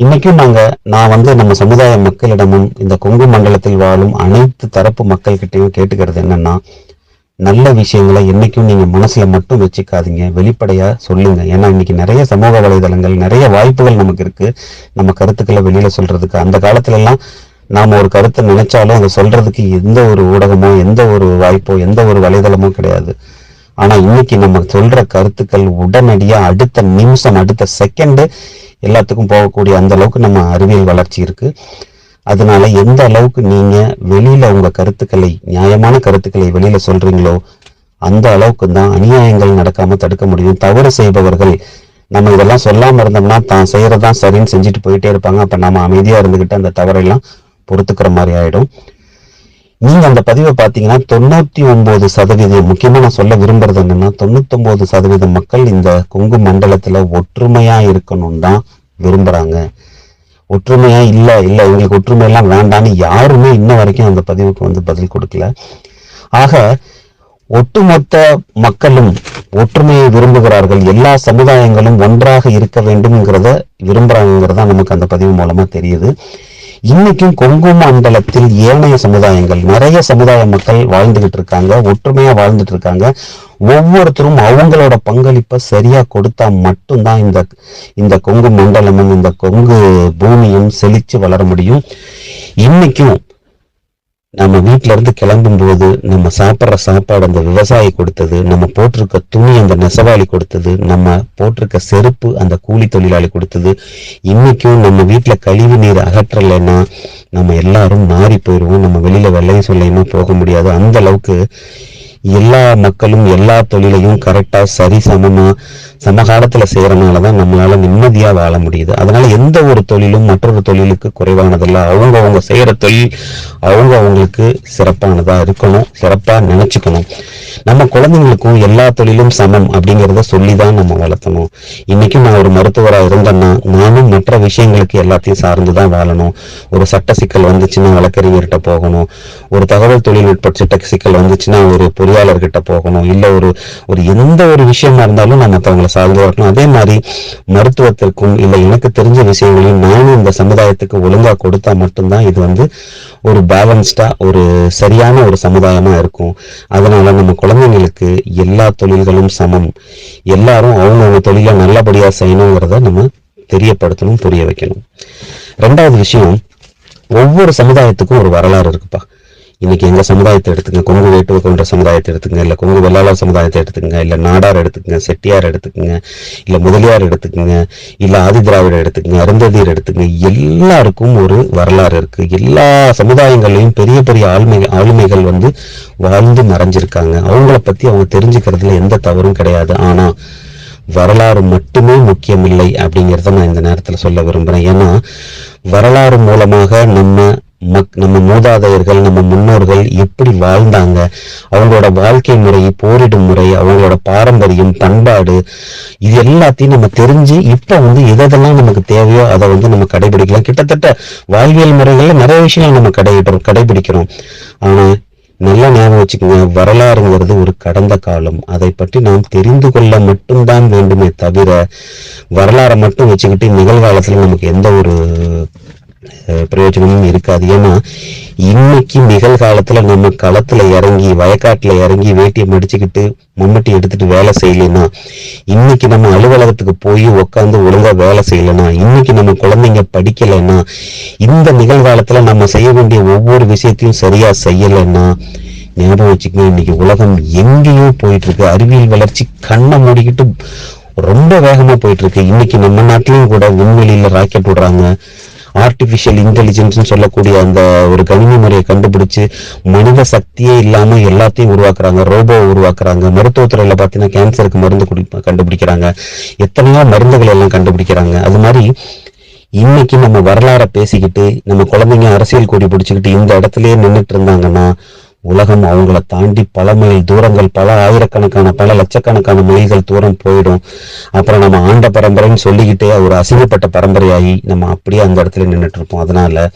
இன்னைக்கும் நாங்க நான் வந்து நம்ம சமுதாய மக்களிடமும் இந்த கொங்கு மண்டலத்தில் வாழும் அனைத்து தரப்பு மக்கள்கிட்டயும் கேட்டுக்கிறது என்னன்னா நல்ல விஷயங்களை என்னைக்கும் நீங்க மனசுல மட்டும் வச்சுக்காதீங்க. வெளிப்படையா சொல்லுங்க. ஏன்னா இன்னைக்கு நிறைய சமூக வலைதளங்கள் நிறைய வாய்ப்புகள் நமக்கு இருக்கு. நம்ம கருத்துக்களை வெளியில சொல்றதுக்கு. அந்த காலத்துல எல்லாம் நாம ஒரு கருத்தை நினைச்சாலும் அதை சொல்றதுக்கு எந்த ஒரு ஊடகமோ எந்த ஒரு வாய்ப்போ எந்த ஒரு வலைதளமோ கிடையாது. ஆனா இன்னைக்கு நம்ம சொல்ற கருத்துக்கள் உடனடியா அடுத்த நிமிஷம் அடுத்த செகண்ட் எல்லாத்துக்கும் போகக்கூடிய அந்த அளவுக்கு நம்ம அறிவியல் வளர்ச்சி இருக்கு. அதனால எந்த அளவுக்கு நீங்க வெளியில உங்க கருத்துக்களை நியாயமான கருத்துக்களை வெளியில சொல்றீங்களோ அந்த அளவுக்கு தான் அநியாயங்கள் நடக்காம தடுக்க முடியும். தவறு செய்பவர்கள் நம்ம இதெல்லாம் சொல்லாம இருந்தோம்னா தான் செய்யறதுதான் சரின்னு செஞ்சுட்டு போயிட்டே இருப்பாங்க. அப்ப நம்ம அமைதியா இருந்துகிட்டு அந்த தவறையெல்லாம் பொறுத்துக்கிற மாதிரி ஆயிடும். நீங்க அந்த பதிவை பாத்தீங்கன்னா தொண்ணூத்தி ஒன்பது சதவீதம் முக்கியமா நான் சொல்ல விரும்புறது என்னன்னா தொண்ணூத்தி ஒன்பது சதவீதம் மக்கள் இந்த கொங்கு மண்டலத்துல ஒற்றுமையா இருக்கணும் தான் விரும்புறாங்க. ஒற்றுமையா இல்ல இல்ல எங்களுக்கு ஒற்றுமை எல்லாம் வேண்டாம்னு யாருமே இன்ன வரைக்கும் அந்த பதிவுக்கு வந்து பதில் கொடுக்கல. ஆக ஒட்டுமொத்த மக்களும் ஒற்றுமையை விரும்புகிறார்கள். எல்லா சமுதாயங்களும் ஒன்றாக இருக்க வேண்டும்ங்கிறத விரும்புறாங்கிறதா நமக்கு அந்த பதிவு மூலமா தெரியுது. இன்னைக்கும் கொங்கு மண்டலத்தில் ஏனைய சமுதாயங்கள் நிறைய சமுதாய மக்கள் வாழ்ந்துகிட்டு இருக்காங்க ஒற்றுமையா வாழ்ந்துட்டு இருக்காங்க. ஒவ்வொருத்தரும் அவங்களோட பங்களிப்பை சரியா கொடுத்தா மட்டும்தான் இந்த இந்த கொங்கு மண்டலமும் இந்த கொங்கு பூமியும் செழிச்சு வளர முடியும். இன்னைக்கும் நம்ம வீட்டில இருந்து கிளம்பும் போது நம்ம சாப்பிட்ற சாப்பாடு அந்த விவசாயி கொடுத்தது நம்ம போட்டிருக்க துணி அந்த நெசவாளி கொடுத்தது நம்ம போட்டிருக்க செருப்பு அந்த கூலி தொழிலாளி கொடுத்தது இன்னைக்கும் நம்ம வீட்டில் கழிவு நீர் அகற்றலைன்னா நம்ம எல்லாரும் மாறி போயிடுவோம் நம்ம வெளியில வெள்ளையும் சொல்லையுமா போக முடியாது. அந்த அளவுக்கு எல்லா மக்களும் எல்லா தொழிலையும் கரெக்டாக சரி சமமா சமகாலத்துல செய்யறதுனால தான் நம்மளால நிம்மதியா வாழ முடியுது. அதனால எந்த ஒரு தொழிலும் மற்றொரு தொழிலுக்கு குறைவானதில்ல. அவங்க அவங்க செய்யற தொழில் அவங்க அவங்களுக்கு சிறப்பானதா இருக்கணும். சிறப்பா நினைச்சுக்கணும். நம்ம குழந்தைங்களுக்கும் எல்லா தொழிலும் சமம் அப்படிங்கிறத சொல்லிதான் நம்ம வளர்த்தணும். இன்னைக்கு நான் ஒரு மருத்துவரா இருந்தேன்னா நானும் மற்ற விஷயங்களுக்கு எல்லாத்தையும் சார்ந்துதான் வாழணும். ஒரு சட்ட சிக்கல் வந்துச்சுன்னா வழக்கறிஞர்கிட்ட போகணும். ஒரு தகவல் தொழில்நுட்ப சட்ட சிக்கல் வந்துச்சுன்னா ஒரு பொறியாளர்கிட்ட போகணும். இல்ல ஒரு ஒரு எந்த ஒரு விஷயமா இருந்தாலும் நான் மற்றவங்களை சார்ந்து வரணும் அதே மாதிரி மருத்துவத்திற்கும் இல்ல எனக்கு தெரிஞ்ச விஷயங்களையும் நானும் இந்த சமுதாயத்துக்கு ஒழுங்கா கொடுத்தா மட்டும்தான் இது வந்து ஒரு பேலன்ஸ்டா ஒரு சரியான ஒரு சமுதாயமா இருக்கும். அதனால நம்ம குழந்தைங்களுக்கு எல்லா தொழில்களும் சமம். எல்லாரும் அவங்கவுங்க தொழிலை நல்லபடியா செய்யணுங்கிறத நம்ம தெரியப்படுத்தணும் புரிய வைக்கணும். ரெண்டாவது விஷயம் ஒவ்வொரு சமுதாயத்துக்கும் ஒரு வரலாறு இருக்குப்பா. இன்னைக்கு எங்க சமுதாயத்தை எடுத்துங்க கொங்கு வேட்டுவ கொன்ற சமுதாயத்தை எடுத்துங்க இல்ல கொங்கு வெள்ளாளர் சமுதாயத்தை எடுத்துக்கங்க இல்ல நாடார் எடுத்துக்கங்க செட்டியார் எடுத்துக்கங்க இல்ல முதலியார் எடுத்துக்கங்க இல்ல ஆதிதிராவிடர் எடுத்துக்கங்க அருந்ததியர் எடுத்துக்கங்க எல்லாருக்கும் ஒரு வரலாறு இருக்கு. எல்லா சமுதாயங்களையும் பெரிய பெரிய ஆளுமை ஆளுமைகள் வந்து வாழ்ந்து மறைஞ்சிருக்காங்க அவங்கள பத்தி அவங்க தெரிஞ்சுக்கிறதுல எந்த தவறும் கிடையாது. ஆனா வரலாறு மட்டுமே முக்கியமில்லை அப்படிங்கிறத நான் இந்த நேரத்தில் சொல்ல விரும்புகிறேன் ஏன்னா வரலாறு மூலமாக நம்ம நம்ம மூதாதையர்கள் நம்ம முன்னோர்கள் எப்படி வாழ்ந்தாங்க? அவங்களோட வாழ்க்கை முறை போரிடும் முறை அவங்களோட பாரம்பரியம் பண்பாடு இது எல்லாத்தையும் நம்ம தெரிஞ்சு இப்ப வந்து எதெல்லாம் நமக்கு தேவையோ அதை வந்து நம்ம கடைபிடிக்கலாம். கிட்டத்தட்ட வாழ்வியல் முறைகள்ல நிறைய விஷயங்கள் நம்ம கடைபிடிக்கிறோம் கடைபிடிக்கிறோம். ஆனா நல்லா ஞாபகம் வச்சுக்கோங்க வரலாறுங்கிறது ஒரு கடந்த காலம். அதை பற்றி நாம் தெரிந்து கொள்ள மட்டும்தான் வேண்டுமே தவிர வரலாறை மட்டும் வச்சுக்கிட்டு நிகழ்காலத்துல நமக்கு எந்த ஒரு பிரயோஜனமும் இருக்காது. ஏன்னா இன்னைக்கு நிகழ்காலத்துல நம்ம களத்துல இறங்கி வயக்காட்டுல இறங்கி வேட்டியை மடிச்சுக்கிட்டு மம்மட்டி எடுத்துட்டு வேலை செய்யலைன்னா இன்னைக்கு நம்ம அலுவலகத்துக்கு போய் உட்காந்து ஒழுங்கா வேலை செய்யலைன்னா இன்னைக்கு நம்ம குழந்தைங்க படிக்கலைன்னா இந்த நிகழ்காலத்துல நம்ம செய்ய வேண்டிய ஒவ்வொரு விஷயத்தையும் சரியா செய்யலைன்னா ஞாபகம் வச்சுக்கங்க இன்னைக்கு உலகம் எங்கேயோ போயிட்டு இருக்கு அறிவியல் வளர்ச்சி கண்ணை மூடிக்கிட்டு ரொம்ப வேகமா போயிட்டு இருக்கு இன்னைக்கு நம்ம நாட்டிலையும் கூட விண்வெளியில ராக்கெட் விடுறாங்க. ஆர்டிபிஷியல் இன்டெலிஜென்ஸ்னு சொல்லக்கூடிய அந்த ஒரு கணினி முறையை கண்டுபிடிச்சு மனித சக்தியே இல்லாம எல்லாத்தையும் உருவாக்குறாங்க ரோபோ உருவாக்குறாங்க. மருத்துவத்துறையில பாத்தீங்கன்னா கேன்சருக்கு மருந்து குடி கண்டுபிடிக்கிறாங்க. எத்தனையோ மருந்துகள் எல்லாம் கண்டுபிடிக்கிறாங்க. அது மாதிரி இன்னைக்கு நம்ம வரலாறை பேசிக்கிட்டு நம்ம குழந்தைங்க அரசியல் கொடி பிடிச்சுக்கிட்டு இந்த இடத்துலயே நின்னுட்டு இருந்தாங்கன்னா உலகம் அவங்கள தாண்டி பல மைல் தூரங்கள் பல ஆயிரக்கணக்கான பல லட்சக்கணக்கான மைல்கள் தூரம் போயிடும். அப்புறம் நம்ம ஆண்ட பரம்பரைன்னு சொல்லிக்கிட்டே ஒரு அசிங்கப்பட்ட பரம்பரையாகி நம்ம அப்படியே அந்த இடத்துல நின்றுட்டு இருப்போம் அதனால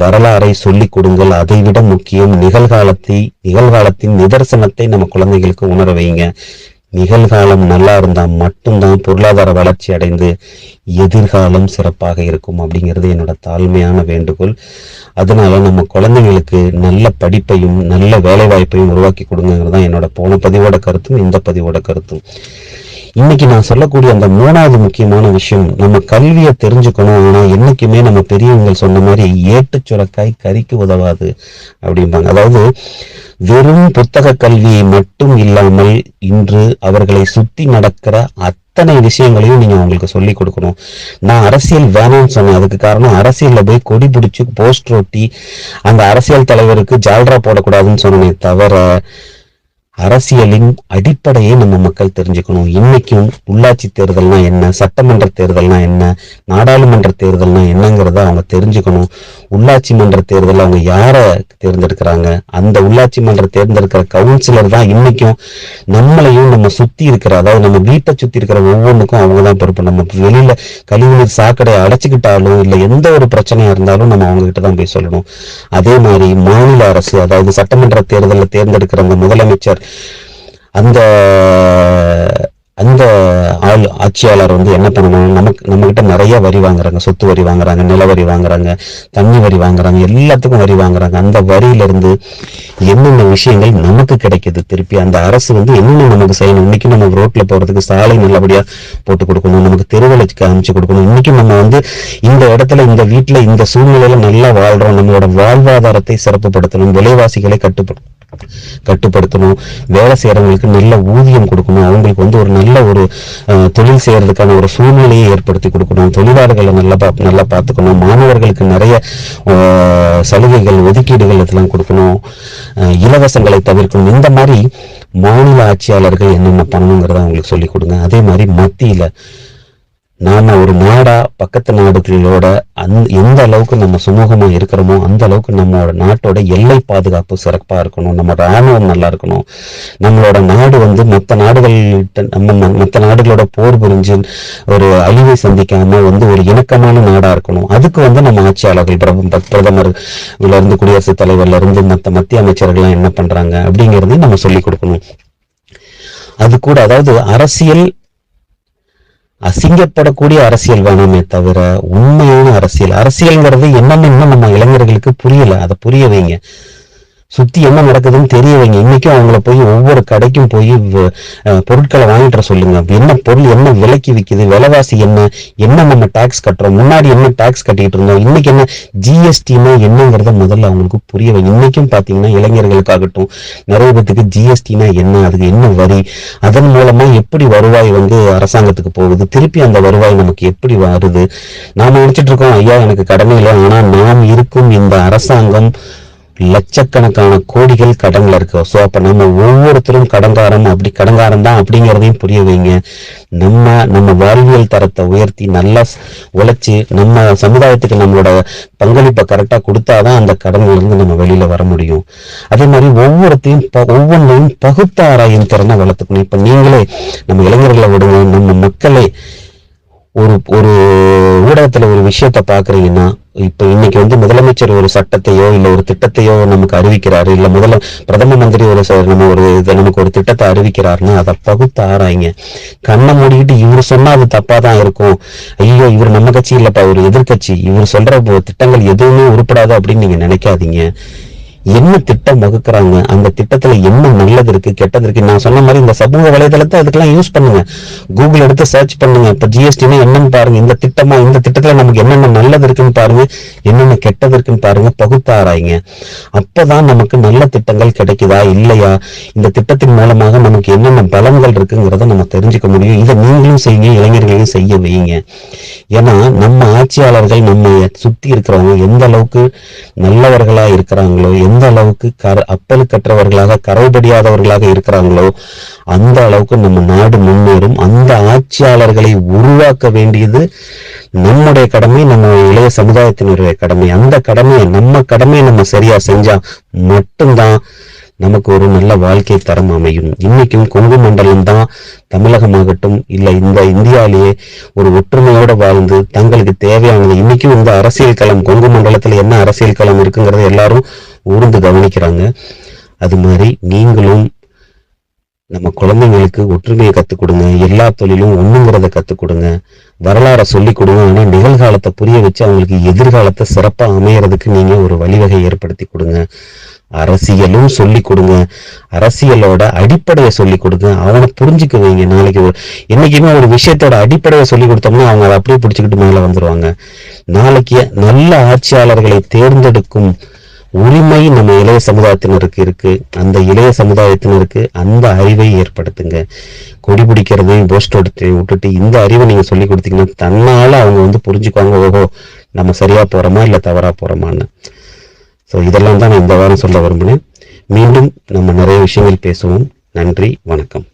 வரலாறை சொல்லிக் கொடுங்கள். அதை விட முக்கியம் நிகழ்காலத்தை நிகழ்காலத்தின் நிதர்சனத்தை நம்ம குழந்தைகளுக்கு உணர வைங்க. நிகழ்காலம் நல்லா இருந்தால் மட்டும்தான் பொருளாதார வளர்ச்சி அடைந்து எதிர்காலம் சிறப்பாக இருக்கும் அப்படிங்கிறது என்னோட தாழ்மையான வேண்டுகோள். அதனால நம்ம குழந்தைங்களுக்கு நல்ல படிப்பையும் நல்ல வேலை வாய்ப்பையும் உருவாக்கி கொடுங்கிறது தான் என்னோட போன பதிவோட கருத்தும் இந்த பதிவோட கருத்தும். இன்னைக்கு நான் சொல்லக்கூடிய அந்த மூணாவது முக்கியமான விஷயம் நம்ம கல்வியை தெரிஞ்சுக்கணும். ஆனா என்னைக்குமே நம்ம பெரியவங்க சொன்ன மாதிரி ஏட்டு சுரக்காய் கறிக்கு உதவாது அப்படிம்பாங்க. அதாவது வெறும் புத்தக கல்வியை மட்டும் இல்லாமல் இன்று அவர்களை சுத்தி நடக்கிற அத்தனை விஷயங்களையும் நீங்க அவங்களுக்கு சொல்லி கொடுக்கணும். நான் அரசியல் வேணாம்னு சொன்னேன். அதுக்கு காரணம் அரசியல்ல போய் கொடி பிடிச்சு போஸ்ட் ஒட்டி அந்த அரசியல் தலைவருக்கு ஜால்ரா போடக்கூடாதுன்னு சொன்னேன் தவிர அரசியலின் அடிப்படையை நம்ம மக்கள் தெரிஞ்சுக்கணும். இன்னைக்கும் உள்ளாட்சி தேர்தல்னா என்ன? சட்டமன்ற தேர்தல்னா என்ன? நாடாளுமன்ற தேர்தல்னா என்னங்கிறத அவங்க தெரிஞ்சுக்கணும். உள்ளாட்சி மன்ற தேர்தல் அவங்க யாரை தேர்ந்தெடுக்கிறாங்க? அந்த உள்ளாட்சி மன்ற தேர்ந்தெடுக்கிற கவுன்சிலர் தான் இன்னைக்கும் நம்மளையும் நம்ம சுத்தி இருக்கிற அதாவது நம்ம வீட்டை சுத்தி இருக்கிற ஒவ்வொன்றுக்கும் அவங்க தான் பொறுப்பு. நம்ம வெளியில கழிவுநீர் சாக்கடையை அடைச்சிக்கிட்டாலும் இல்லை எந்த ஒரு பிரச்சனையா இருந்தாலும் நம்ம அவங்க கிட்ட தான் போய் சொல்லணும். அதே மாதிரி மாநில அரசு அதாவது சட்டமன்ற தேர்தலில் தேர்ந்தெடுக்கிற அந்த முதலமைச்சர் அந்த அந்த ஆள் ஆட்சியாளர் வந்து என்ன பண்ணணும் நமக்கு நம்ம கிட்ட நிறைய வரி வாங்குறாங்க. சொத்து வரி வாங்குறாங்க நில வரி வாங்குறாங்க தண்ணி வரி வாங்குறாங்க எல்லாத்துக்கும் வரி வாங்குறாங்க. அந்த வரியில இருந்து என்னென்ன விஷயங்கள் நமக்கு கிடைக்குது? திருப்பி அந்த அரசு வந்து என்னென்ன நமக்கு செய்யணும்? இன்னைக்கு நம்ம ரோட்ல போறதுக்கு சாலை நல்லபடியா போட்டு கொடுக்கணும். நமக்கு தெருவலைக்கு அமைச்சு கொடுக்கணும். இன்னைக்கு நம்ம வந்து இந்த இடத்துல இந்த வீட்டுல இந்த சூழ்நிலையில நல்லா வாழ்றோம். நம்மளோட வாழ்வாதாரத்தை சிறப்புப்படுத்தணும் விலைவாசிகளை கட்டுப்படும் கட்டுப்படுத்தணும் வேலை செய்யறவங்களுக்கு நல்ல ஊதியம் கொடுக்கணும் அவங்களுக்கு வந்து ஒரு நல்ல ஒரு தொழில் செய்யறதுக்கான ஒரு சூழ்நிலையை ஏற்படுத்தி கொடுக்கணும் தொழிலாளர்களை நல்லா பா நல்லா பார்த்துக்கணும் மாணவர்களுக்கு நிறைய சலுகைகள் ஒதுக்கீடுகள் இதெல்லாம் கொடுக்கணும் அஹ், இலவசங்களை தவிர்க்கணும். இந்த மாதிரி மாநில ஆட்சியாளர்கள் என்னென்ன பண்ணணுங்கிறத அவங்களுக்கு சொல்லிக் கொடுங்க. அதே மாதிரி மத்தியில் நாம ஒரு நாடா பக்கத்து நாடுகளோட அந்த எந்த அளவுக்கு நம்ம சுமூகமா இருக்கிறோமோ அந்த அளவுக்கு நம்மளோட நாட்டோட எல்லை பாதுகாப்பு சிறப்பா இருக்கணும். நம்ம ராணுவம் நல்லா இருக்கணும். நம்மளோட நாடு வந்து மற்ற நாடுகள்கிட்ட நம்ம மற்ற நாடுகளோட போர் புரிஞ்சு ஒரு அழிவை சந்திக்காம வந்து ஒரு இணக்கமான நாடா இருக்கணும். அதுக்கு வந்து நம்ம ஆட்சியாளர்கள் பிரதமர் இருந்து குடியரசுத் தலைவர்ல இருந்து மற்ற மத்திய அமைச்சர்கள்லாம் என்ன பண்றாங்க அப்படிங்கறதையும் நம்ம சொல்லிக் கொடுக்கணும். அது கூட அதாவது அரசியல் அசிங்கப்படக்கூடிய அரசியல் வேணுமே தவிர உண்மையான அரசியல். அரசியல்ங்கிறது என்னன்னு இன்னும் நம்ம இளைஞர்களுக்கு புரியல. அதை புரிய வைங்க. சுத்தி என்ன நடக்குதுன்னு தெரிய வைங்க இன்னைக்கும் அவங்கள போய் ஒவ்வொரு கடைக்கும் போய் பொருட்களை வாங்கிட்டு வர சொல்லுங்க. என்ன பொருள் என்ன விலைக்கு விற்கிது விலைவாசி என்ன என்ன நம்ம டாக்ஸ் கட்டுறோம் முன்னாடி என்ன டாக்ஸ் கட்டிட்டு இருந்தோம் இன்னைக்கு என்ன ஜிஎஸ்டினா என்னங்கிறத முதல்ல அவங்களுக்கு புரிய வைங்க. இன்னைக்கும் பாத்தீங்கன்னா இளைஞர்களுக்காகட்டும் நிறைய பேத்துக்கு ஜிஎஸ்டினா என்ன அதுக்கு என்ன வரி அதன் மூலமா எப்படி வருவாய் வந்து அரசாங்கத்துக்கு போகுது திருப்பி அந்த வருவாய் நமக்கு எப்படி வருது? நாம நினைச்சிட்டு இருக்கோம் ஐயா எனக்கு கடமை இல்லை ஆனா நாம் இருக்கும் இந்த அரசாங்கம் லட்சக்கணக்கான கோடிகள் கடன்ல இருக்கு. ஸோ அப்ப நம்ம ஒவ்வொருத்தரும் கடன்காரன் அப்படி கடன்காரன் தான் அப்படிங்கிறதையும் புரிய வைங்க. நம்ம நம்ம வாழ்வியல் தரத்தை உயர்த்தி நல்லா உழைச்சி நம்ம சமுதாயத்துக்கு நம்மளோட பங்களிப்பை கரெக்டா கொடுத்தாதான் அந்த கடன்லேருந்து நம்ம வெளியில வர முடியும். அதே மாதிரி ஒவ்வொருத்தையும் ப- ஒவ்வொன்றையும் பகுத்தாராயின் திறனை வளர்த்துக்கணும். இப்ப நீங்களே நம்ம இளைஞர்களை விடுங்க நம்ம மக்களை ஒரு ஒரு ஊடகத்துல ஒரு விஷயத்த பாக்குறீங்கன்னா இப்ப இன்னைக்கு வந்து முதலமைச்சர் ஒரு சட்டத்தையோ இல்ல ஒரு திட்டத்தையோ நமக்கு அறிவிக்கிறாரு இல்ல முதல்ல பிரதம மந்திரி ஒரு நம்ம ஒரு இதை நமக்கு ஒரு திட்டத்தை அறிவிக்கிறாருன்னா அதை பகுத்து ஆராய்ங்க. கண்ணை மூடிக்கிட்டு இவர் சொன்னா அது தப்பாக தான் இருக்கும். ஐயோ இவர் நம்ம கட்சி இல்லப்பா ஒரு எதிர்க்கட்சி. இவர் சொல்ற திட்டங்கள் எதுவுமே உருப்படாது அப்படின்னு நீங்க நினைக்காதீங்க. என்ன திட்டம் வகுக்கிறாங்க? அந்த திட்டத்துல என்ன நல்லது இருக்கு கெட்டது இருக்கு? நான் சொன்ன மாதிரி இந்த சமூக வலைதளத்தை அதுக்கெல்லாம் யூஸ் பண்ணுங்க. கூகுள் எடுத்து சர்ச் பண்ணுங்க. இப்ப ஜிஎஸ்டினா என்னன்னு பாருங்க. இந்த திட்டமா இந்த திட்டத்துல நமக்கு என்னென்ன நல்லது இருக்குன்னு பாருங்க. என்னென்ன கெட்டது இருக்குன்னு பாருங்க. பகுத்தாராய்ங்க அப்பதான் நமக்கு நல்ல திட்டங்கள் கிடைக்குதா? இல்லையா? இந்த திட்டத்தின் மூலமாக நமக்கு என்னென்ன பலன்கள் இருக்குங்கிறத நம்ம தெரிஞ்சுக்க முடியும். இதை நீங்களும் செய்யுங்க. இளைஞர்களையும் செய்ய வையுங்க. ஏன்னா நம்ம ஆட்சியாளர்கள் நம்ம சுத்தி இருக்கிறவங்க எந்த அளவுக்கு நல்லவர்களா இருக்கிறாங்களோ எந்த அளவுக்கு கர அப்பலுக்கற்றவர்களாக கரைபடியாதவர்களாக இருக்கிறாங்களோ அந்த அளவுக்கு நம்ம நாடு முன்னேறும். அந்த ஆட்சியாளர்களை உருவாக்க வேண்டியது நம்முடைய கடமை நம்ம இளைய சமுதாயத்தினுடைய கடமை. அந்த கடமையை நம்ம கடமையை நம்ம சரியா செஞ்சா மட்டும்தான் நமக்கு ஒரு நல்ல வாழ்க்கை தரம் அமையும். இன்னைக்கும் கொங்கு மண்டலம் தான் தமிழகமாகட்டும் இல்ல இந்த இந்தியாவிலேயே ஒரு ஒற்றுமையோட வாழ்ந்து தங்களுக்கு தேவையானது. இன்னைக்கும் இந்த அரசியல் களம் கொங்கு மண்டலத்துல என்ன அரசியல் களம் இருக்குங்கிறத எல்லாரும் ஊர்ந்து கவனிக்கிறாங்க. அது மாதிரி நீங்களும் நம்ம குழந்தைங்களுக்கு ஒற்றுமையை கற்றுக் கொடுங்க எல்லா தொழிலும் ஒண்ணுங்கிறத கத்துக் கொடுங்க வரலாறை சொல்லிக் கொடுங்க. ஆனா நிகழ்காலத்தை புரிய வச்சு அவங்களுக்கு எதிர்காலத்தை சிறப்பா அமையறதுக்கு நீங்க ஒரு வழிவகை ஏற்படுத்தி கொடுங்க. அரசியலும் சொல்லிக் கொடுங்க. அரசியலோட அடிப்படையை சொல்லிக் கொடுங்க. அவனை புரிஞ்சுக்க வைங்க. நாளைக்கு என்னைக்குமே ஒரு விஷயத்தோட அடிப்படையை சொல்லிக் கொடுத்தோம்னா அவங்க அதை அப்படியே பிடிச்சிக்கிட்டு மேலே வந்துருவாங்க. நாளைக்கு நல்ல ஆட்சியாளர்களை தேர்ந்தெடுக்கும் உரிமை நம்ம இளைய சமுதாயத்தினருக்கு இருக்கு. அந்த இளைய சமுதாயத்தினருக்கு அந்த அறிவை ஏற்படுத்துங்க. கொடி பிடிக்கிறதையும் போஸ்ட் எடுத்தையும் விட்டுட்டு இந்த அறிவை நீங்க சொல்லி கொடுத்தீங்கன்னா தன்னால அவங்க வந்து புரிஞ்சுக்குவாங்க ஓஹோ நம்ம சரியா போறோமா இல்ல தவறா போறோமான்னு. ஸோ இதெல்லாம் தான் நான் இந்த வாரம் சொல்ல விரும்பினேன் மீண்டும் நம்ம நிறைய விஷயங்கள் பேசுவோம். நன்றி வணக்கம்.